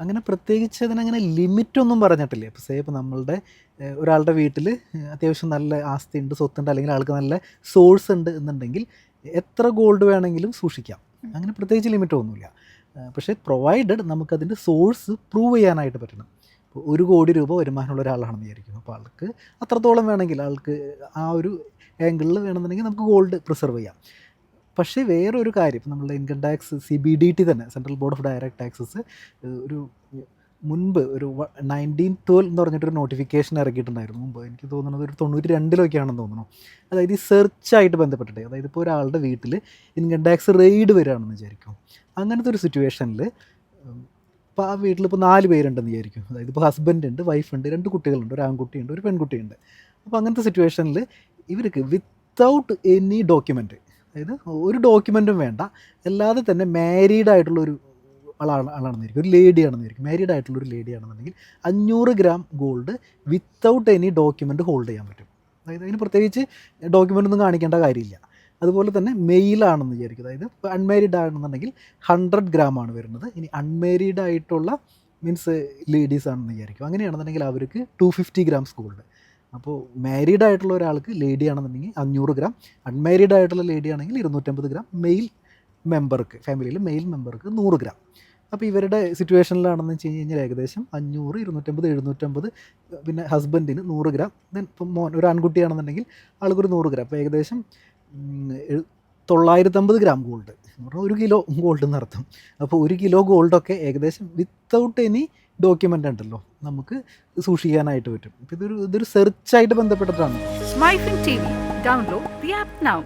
അങ്ങനെ പ്രത്യേകിച്ച് അതിനങ്ങനെ ലിമിറ്റൊന്നും പറഞ്ഞിട്ടില്ല. ഇപ്പോൾ സേ ഇപ്പോൾ നമ്മളുടെ ഒരാളുടെ വീട്ടിൽ അത്യാവശ്യം നല്ല ആസ്തി ഉണ്ട് സ്വത്തുണ്ട് അല്ലെങ്കിൽ ആൾക്ക് നല്ല സോഴ്സ് ഉണ്ട് എന്നുണ്ടെങ്കിൽ എത്ര ഗോൾഡ് വേണമെങ്കിലും സൂക്ഷിക്കാം. അങ്ങനെ പ്രത്യേകിച്ച് ലിമിറ്റൊന്നുമില്ല ഒന്നുമില്ല. പക്ഷേ പ്രൊവൈഡഡ് നമുക്കതിന്റെ സോഴ്സ് പ്രൂവ് ചെയ്യാനായിട്ട് പറ്റണം. ഇപ്പോൾ ഒരു കോടി രൂപ വരുമാനമുള്ള ഒരാളാണെന്ന് വിചാരിക്കും അപ്പോൾ ആൾക്ക് അത്രത്തോളം വേണമെങ്കിൽ ആൾക്ക് ആ ഒരു ആംഗിളിൽ വേണമെന്നുണ്ടെങ്കിൽ നമുക്ക് ഗോൾഡ് പ്രിസർവ് ചെയ്യാം. പക്ഷേ വേറൊരു കാര്യം നമ്മളുടെ income tax C B D T തന്നെ central board of direct taxes ഒരു മുൻപ് ഒരു നയന്റീൻ ട്വൽവ് എന്ന് പറഞ്ഞിട്ടൊരു നോട്ടിഫിക്കേഷൻ ഇറക്കിയിട്ടുണ്ടായിരുന്നു മുമ്പ്. എനിക്ക് തോന്നുന്നത് ഒരു തൊണ്ണൂറ്റി രണ്ടിലൊക്കെയാണെന്ന് തോന്നുന്നു. അതായത് ഈ സെർച്ചായിട്ട് ബന്ധപ്പെട്ടിട്ട് അതായത് ഇപ്പോൾ ഒരാളുടെ വീട്ടിൽ ഇൻകം ടാക്സ് റെയ്ഡ് വരികയാണെന്ന് വിചാരിക്കും. അങ്ങനത്തെ ഒരു സിറ്റുവേഷനിൽ ഇപ്പോൾ ആ വീട്ടിൽ ഇപ്പോൾ നാല് പേരുണ്ടെന്ന് വിചാരിക്കും. അതായത് ഇപ്പോൾ ഹസ്ബൻഡ് ഉണ്ട് വൈഫ് ഉണ്ട് രണ്ട് കുട്ടികളുണ്ട്. ഒരു ആൺകുട്ടിയുണ്ട് ഒരു പെൺകുട്ടിയുണ്ട് അപ്പോൾ അങ്ങനത്തെ സിറ്റുവേഷനിൽ ഇവർക്ക് വിത്തൗട്ട് എനി ഡോക്യുമെന്റ് അതായത് ഒരു ഡോക്യുമെന്റും വേണ്ട. അല്ലാതെ തന്നെ മാരീഡ് ആയിട്ടുള്ള ഒരു ആളാണ് ആളാണെന്നിരിക്കും. ഒരു ലേഡി ആണെന്നിരിക്കും. മാരീഡ് ആയിട്ടുള്ള ഒരു ലേഡി അഞ്ഞൂറ് gram gold without any document hold ചെയ്യാൻ പറ്റും. അതായത് അതിന് പ്രത്യേകിച്ച് ഡോക്യുമെന്റ് ഒന്നും കാണിക്കേണ്ട കാര്യമില്ല. അതുപോലെ തന്നെ മെയിലാണെന്ന് വിചാരിക്കും അതായത് അൺമാരീഡ് ആണെന്നുണ്ടെങ്കിൽ ഹൺഡ്രഡ് ഗ്രാം ആണ് വരുന്നത്. ഇനി അൺമാരീഡ് ആയിട്ടുള്ള മീൻസ് ലേഡീസ് ആണെന്ന് വിചാരിക്കും അങ്ങനെയാണെന്നുണ്ടെങ്കിൽ അവർക്ക് ടു ഫിഫ്റ്റി ഗ്രാംസ് ഗോൾഡ് അപ്പോൾ മാരീഡ് ആയിട്ടുള്ള ഒരാൾക്ക് ലേഡി ആണെന്നുണ്ടെങ്കിൽ അഞ്ഞൂറ് ഗ്രാം അൺമാരീഡ് ആയിട്ടുള്ള ലേഡി ആണെങ്കിൽ ഇരുന്നൂറ്റമ്പത് ഗ്രാം മെയിൽ മെമ്പർക്ക് ഫാമിലിയിൽ മെയിൽ മെമ്പർക്ക് നൂറ് ഗ്രാം അപ്പോൾ ഇവരുടെ സിറ്റുവേഷനിലാണെന്ന് വെച്ച് കഴിഞ്ഞാൽ ഏകദേശം അഞ്ഞൂറ് ഇരുന്നൂറ്റമ്പത് എഴുന്നൂറ്റമ്പത് പിന്നെ ഹസ്ബൻഡിന് നൂറ് ഗ്രാം ദെൻ ഇപ്പം മോൻ ഒരു ആൺകുട്ടിയാണെന്നുണ്ടെങ്കിൽ ആൾക്കൊരു നൂറ് ഗ്രാം അപ്പോൾ ഏകദേശം തൊള്ളായിരത്തമ്പത് ഗ്രാം ഗോൾഡ് ഒരു കിലോ ഗോൾഡ് എന്നർത്ഥം അപ്പോൾ ഒരു കിലോ ഗോൾഡൊക്കെ ഏകദേശം വിത്തൗട്ട് എനി ഡോക്യുമെന്റ് ഉണ്ടല്ലോ നമുക്ക് സൂക്ഷിക്കാനായിട്ട് പറ്റും. ഇതൊരു ഇതൊരു സെർച്ചായിട്ട് ബന്ധപ്പെട്ടിട്ടാണ്. Download the app now.